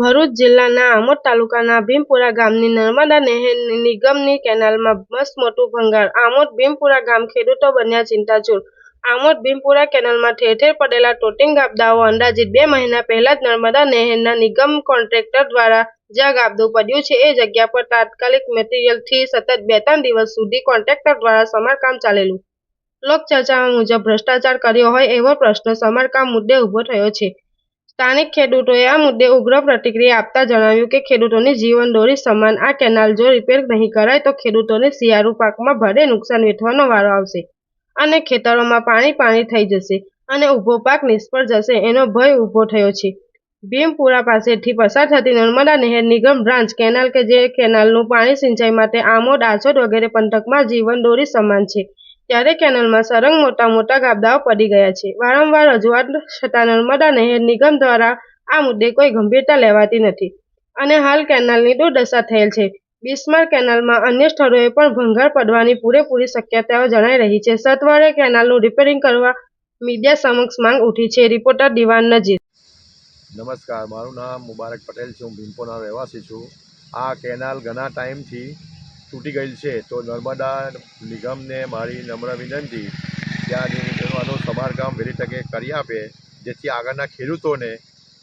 ભરૂચ જિલ્લાના આમોદ તાલુકાના ભીમપુરા ગામની નર્મદા નહેર નિગમની કેનાલમાં મસ્ત મોટું ભંગાર. આમોદ ભીમપુરા ગામ ખેડૂતો બન્યા ચિંતાચૂર. આમોદ ભીમપુરા કેનાલમાં ઠેર ઠેર પડેલા ટોટિંગ ગાબડાઓ અંદાજિત બે મહિના પહેલા જ નર્મદા નહેરના નિગમ કોન્ટ્રાક્ટર દ્વારા જ્યાં ગાબડું પડ્યું છે. એ જગ્યા પર તાત્કાલિક મટીરિયલથી સતત બે ત્રણ દિવસ સુધી કોન્ટ્રાક્ટર દ્વારા સમારકામ ચાલેલું. લોકચર્ચામાં મુજબ ભ્રષ્ટાચાર કર્યો હોય એવો પ્રશ્ન સમારકામ મુદ્દે ઊભો થયો છે. સ્થાનિક ખેડૂતોએ આ મુદ્દે ઉગ્ર પ્રતિક્રિયા આપતા જણાવ્યું કે ખેડૂતોની જીવન દોરી સમાન, આ કેનાલ જો રિપેર નહીં કરાય તો ખેડૂતોને શિયાળુ પાકમાં ભારે નુકસાન વેઠવાનો વારો આવશે અને ખેતરોમાં પાણી પાણી થઈ જશે અને ઊભો પાક નિષ્ફળ જશે એનો ભય ઊભો થયો છે. ભીમપુરા પાસેથી પસાર થતી નર્મદા નહેર નિગમ બ્રાન્ચ કેનાલ કે જે કેનાલનું પાણી સિંચાઈ માટે આમોદ, આછોદ વગેરે પંથકમાં જીવન દોરી સમાન છે. ત્યારે કેનાલમાં સરંગ મોટા મોટા ગાબડાઓ પડી ગયા છે. વારંવાર રજૂઆત છતાં નર્મદા નહેર નિગમ દ્વારા આ મુદ્દે કોઈ ગંભીરતા લેવાતી નથી. અને હાલ કેનાલની દુર્દશા થયેલ છે. બિસ્માર કેનાલમાં અન્ય સ્થળોએ પણ ભંગાર પડવાની પૂરેપૂરી શક્યતાઓ જણાઈ રહી છે. સત્વરે કેનાલનું રિપેરિંગ કરવા મીડિયા સમક્ષ માંગ ઉઠી છે. રિપોર્ટર દિવાન નજીર. નમસ્કાર, મારું નામ મુબારક પટેલ છે. હું ભીમપોના રહેવાસી છું. આ કેનાલ ઘણા ટાઈમથી તૂટી ગયેલ છે, તો નર્મદા નિગમને મારી નમ્ર વિનંતી ત્યાં સમારકામ વહેલી તકે કરી આપે, જેથી આગળના ખેડૂતોને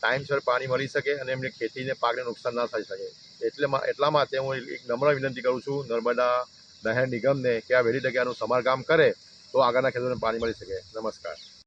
ટાઈમસર પાણી મળી શકે અને એમની ખેતીને પાકને નુકસાન ના થઈ શકે. એટલે એટલા માટે હું એક નમ્ર વિનંતી કરું છું નર્મદા નહેર નિગમને કે આ વહેલી તકે આનું સમારકામ કરે, તો આગળના ખેડૂતોને પાણી મળી શકે. નમસ્કાર.